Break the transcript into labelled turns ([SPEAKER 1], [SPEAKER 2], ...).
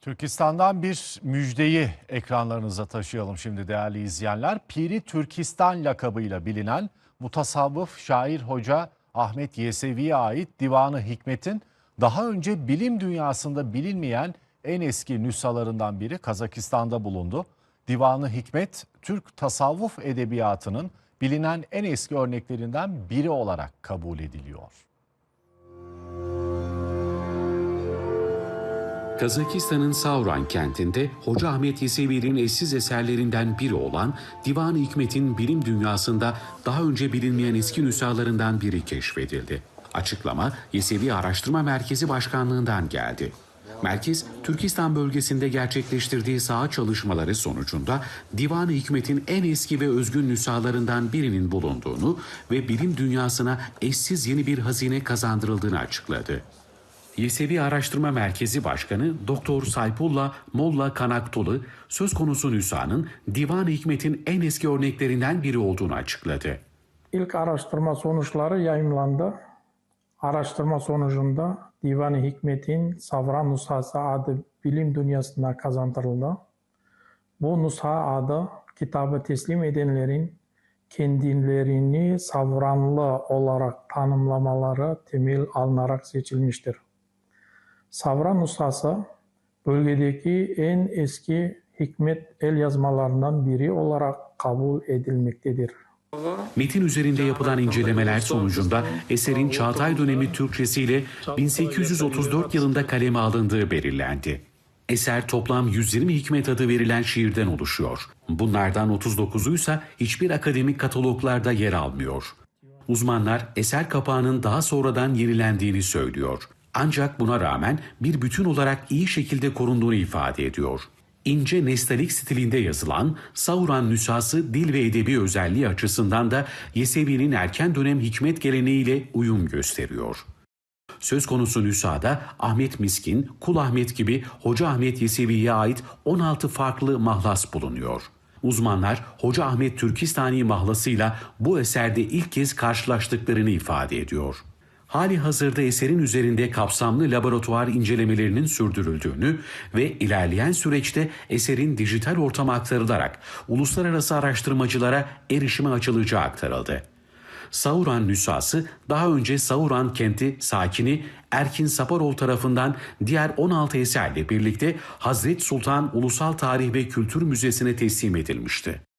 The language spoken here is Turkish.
[SPEAKER 1] Türkistan'dan bir müjdeyi ekranlarınıza taşıyalım şimdi değerli izleyenler. Piri Türkistan lakabıyla bilinen mutasavvıf şair hoca Ahmet Yesevi'ye ait Divanı Hikmet'in daha önce bilim dünyasında bilinmeyen en eski nüshalarından biri Kazakistan'da bulundu. Divanı Hikmet, Türk tasavvuf edebiyatının bilinen en eski örneklerinden biri olarak kabul ediliyor.
[SPEAKER 2] Kazakistan'ın Savran kentinde Hoca Ahmet Yesevi'nin eşsiz eserlerinden biri olan Divan-ı Hikmet'in bilim dünyasında daha önce bilinmeyen eski nüshalarından biri keşfedildi. Açıklama Yesevi Araştırma Merkezi Başkanlığından geldi. Merkez, Türkistan bölgesinde gerçekleştirdiği saha çalışmaları sonucunda Divan-ı Hikmet'in en eski ve özgün nüshalarından birinin bulunduğunu ve bilim dünyasına eşsiz yeni bir hazine kazandırıldığını açıkladı. Yesevi Araştırma Merkezi Başkanı Doktor Saypullah Molla Kanaktolu söz konusu nüshanın Divan-ı Hikmet'in en eski örneklerinden biri olduğunu açıkladı.
[SPEAKER 3] İlk araştırma sonuçları yayımlandı. Araştırma sonucunda Divan-ı Hikmet'in Savran Nushası adı bilim dünyasına kazandırıldı. Bu nusha adı kitabı teslim edenlerin kendilerini savranlı olarak tanımlamaları temel alınarak seçilmiştir. Savran nushası bölgedeki en eski hikmet el yazmalarından biri olarak kabul edilmektedir.
[SPEAKER 2] Metin üzerinde yapılan incelemeler sonucunda eserin Çağatay dönemi Türkçesiyle 1834 yılında kaleme alındığı belirlendi. Eser toplam 120 hikmet adı verilen şiirden oluşuyor. Bunlardan 39'u ise hiçbir akademik kataloglarda yer almıyor. Uzmanlar eser kapağının daha sonradan yenilendiğini söylüyor. Ancak buna rağmen bir bütün olarak iyi şekilde korunduğunu ifade ediyor. İnce nestalik stilinde yazılan Sauran nüshası dil ve edebi özelliği açısından da Yesevi'nin erken dönem hikmet geleneğiyle uyum gösteriyor. Söz konusu nüshada Ahmet Miskin, Kul Ahmet gibi Hoca Ahmet Yesevi'ye ait 16 farklı mahlas bulunuyor. Uzmanlar Hoca Ahmet Türkistani mahlasıyla bu eserde ilk kez karşılaştıklarını ifade ediyor. Hali hazırda eserin üzerinde kapsamlı laboratuvar incelemelerinin sürdürüldüğünü ve ilerleyen süreçte eserin dijital ortama aktarılarak uluslararası araştırmacılara erişime açılacağı aktarıldı. Sauran nüshası daha önce Sauran kenti sakini Erkin Saparov tarafından diğer 16 eserle birlikte Hazret Sultan Ulusal Tarih ve Kültür Müzesi'ne teslim edilmişti.